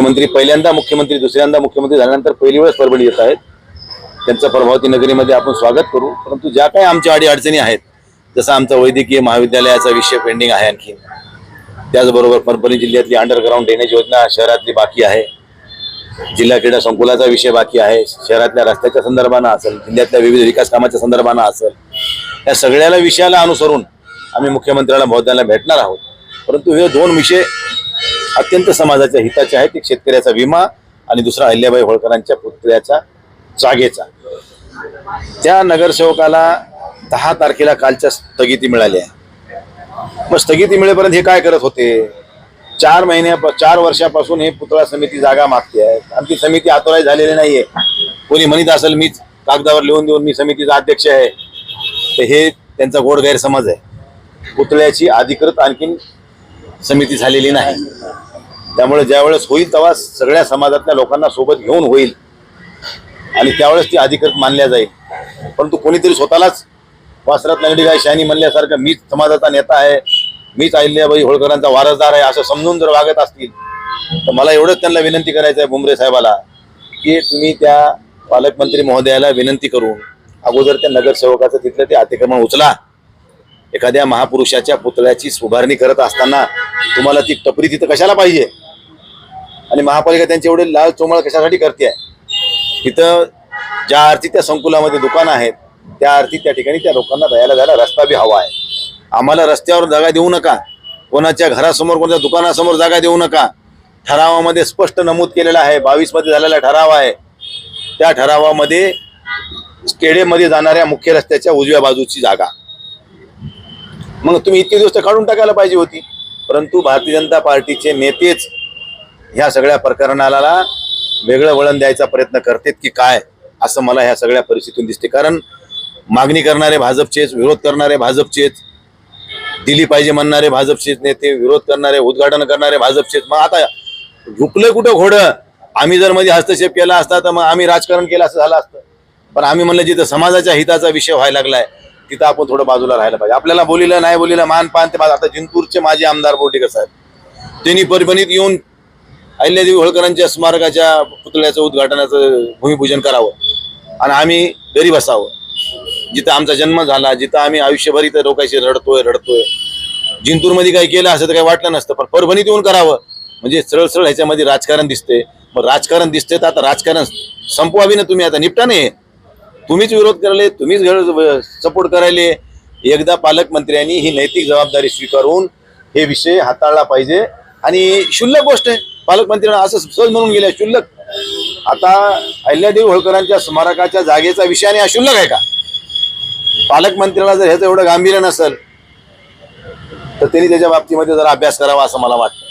मुख्यमंत्री पहिल्यांदा मुख्यमंत्री दुसऱ्यांदा मुख्यमंत्री झाल्यानंतर पहिली वेळेस परभणी येत आहेत. त्यांचं प्रभावती नगरीमध्ये आपण स्वागत करू. परंतु ज्या काही आमच्या आडी अडचणी आहेत जसं आमचा वैद्यकीय महाविद्यालयाचा विषय पेंडिंग आहे आणखी. त्याचबरोबर परभणी जिल्ह्यातली अंडरग्राऊंड ड्रेनेज योजना शहरातली बाकी आहे. जिल्हा क्रीडा संकुलाचा विषय बाकी आहे. शहरातल्या रस्त्याच्या संदर्भानं असेल जिल्ह्यातल्या विविध विकास कामाच्या संदर्भानं असेल या सगळ्याला विषयाला अनुसरून आम्ही मुख्यमंत्र्याला महोदयाला भेटणार आहोत. परंतु हे दोन विषय अत्यंत समाजाच्या हिताचे आहेत एक शेतकऱ्याचा विमा आणि दुसरा अहिल्याबाई होळकरांच्या पुतळ्याच्या जागेचा. त्या नगरसेवकाला दहा तारखेला कालच्या स्थगिती मिळाली आहे. मग स्थगिती मिळेपर्यंत हे काय करत होते? चार महिन्या चार वर्षापासून हे पुतळा समिती जागा मागते आहे. आमची समिती आतोराय झालेली नाहीये. कोणी म्हणत असेल मीच कागदावर लिहून देऊन मी समितीचा अध्यक्ष आहे. तर हे त्यांचा गोड गैरसमज आहे. पुतळ्याची अधिकृत आणखीन समिती झालेली नाही. त्यामुळे ज्यावेळेस होईल तेव्हा सगळ्या समाजातल्या लोकांना सोबत घेऊन होईल. आणि त्यावेळेस ती अधिकृत मानल्या जाईल. परंतु कोणीतरी स्वतःलाच वासरात नगडी गाय शहाणी म्हणल्यासारखं मीच समाजाचा नेता आहे मीच अहिल्याबाई होळकरांचा वारसदार आहे असं समजून जर वागत असतील तर मला एवढंच त्यांना विनंती करायचं आहे बुमरे साहेबाला की तुम्ही त्या पालकमंत्री महोदयाला विनंती करून अगोदर त्या नगरसेवकाचं तिथलं ते अतिक्रमण उचला. एखाद्या महापुरुषाच्या पुतळ्याची उभारणी करत असताना तुम्हाला ती टपरी तिथं कशाला पाहिजे? आणि महापालिका त्यांचे एवढे लाल चोमळ कशासाठी करते तिथं ज्या अर्थी त्या संकुलामध्ये दुकानं आहेत त्या अर्थी त्या ठिकाणी त्या लोकांना जायला जायला रस्ता बी हवा आहे. आम्हाला रस्त्यावर जागा देऊ नका. कोणाच्या घरासमोर कोणाच्या दुकानासमोर जागा देऊ नका. ठरावामध्ये स्पष्ट नमूद केलेला आहे. बावीसमध्ये झालेला ठराव आहे. त्या ठरावामध्ये स्टेडियममध्ये जाणाऱ्या मुख्य रस्त्याच्या उजव्या बाजूची जागा. मग तुम्ही इतके दिवस काढून टाकायला पाहिजे होती. परंतु भारतीय जनता पार्टीचे नेतेच ह्या सगळ्या प्रकरणाला वेगळं वळण द्यायचा प्रयत्न करतेत की काय असं मला ह्या सगळ्या परिस्थितीतून दिसते. कारण मागणी करणारे भाजपचेच विरोध करणारे भाजपचेच दिली पाहिजे म्हणणारे भाजपचेच नेते विरोध करणारे उद्घाटन करणारे भाजपचेच. मग आता झुकलं कुठं घोडं? आम्ही जर मध्ये हस्तक्षेप केला असता तर मग आम्ही राजकारण केलं असं झालं असतं. पण आम्ही म्हणलं जिथं समाजाच्या हिताचा विषय व्हायला लागलाय तिथं आपण थोडं बाजूला राहायला पाहिजे. आपल्याला बोलिलं नाही बोलिलं मान पान ते आता जिंतूरचे माजी आमदार बोर्डीकर साहेब त्यांनी परभणीत येऊन अहिल्यादेवी होळकरांच्या स्मारकाच्या पुतळ्याचं उद्घाटनाचं भूमिपूजन करावं. आणि आम्ही घरी बसावं. जिथं आमचा जन्म झाला जिथं आम्ही आयुष्यभर इथं लोकांशी रडतोय रडतोय. जिंतूरमध्ये काही केलं असं तर काही वाटलं नसतं पण परभणीत येऊन करावं. म्हणजे सरळ सरळ ह्याच्यामध्ये राजकारण दिसते. मग राजकारण दिसते तर आता राजकारण संपवावी ना तुम्ही आता निपटा नाही तुम्हीच विरोध करायले तुम्हीच सपोर्ट करायले. एकदा पालकमंत्र्यांनी ही नैतिक जबाबदारी स्वीकारून हे विषय हाताळला पाहिजे. आणि शुल्लक गोष्ट आहे. पालकमंत्र्यांना असं सहज म्हणून गेल्या शुल्लक. आता अहिल्यादेवी होळकरांच्या स्मारकाच्या जागेचा विषय आणि हा शुल्लक आहे का? पालकमंत्र्याला जर ह्याचं एवढं गांभीर्य नसेल तर त्यांनी त्याच्या बाबतीमध्ये जरा अभ्यास करावा असं मला वाटतं.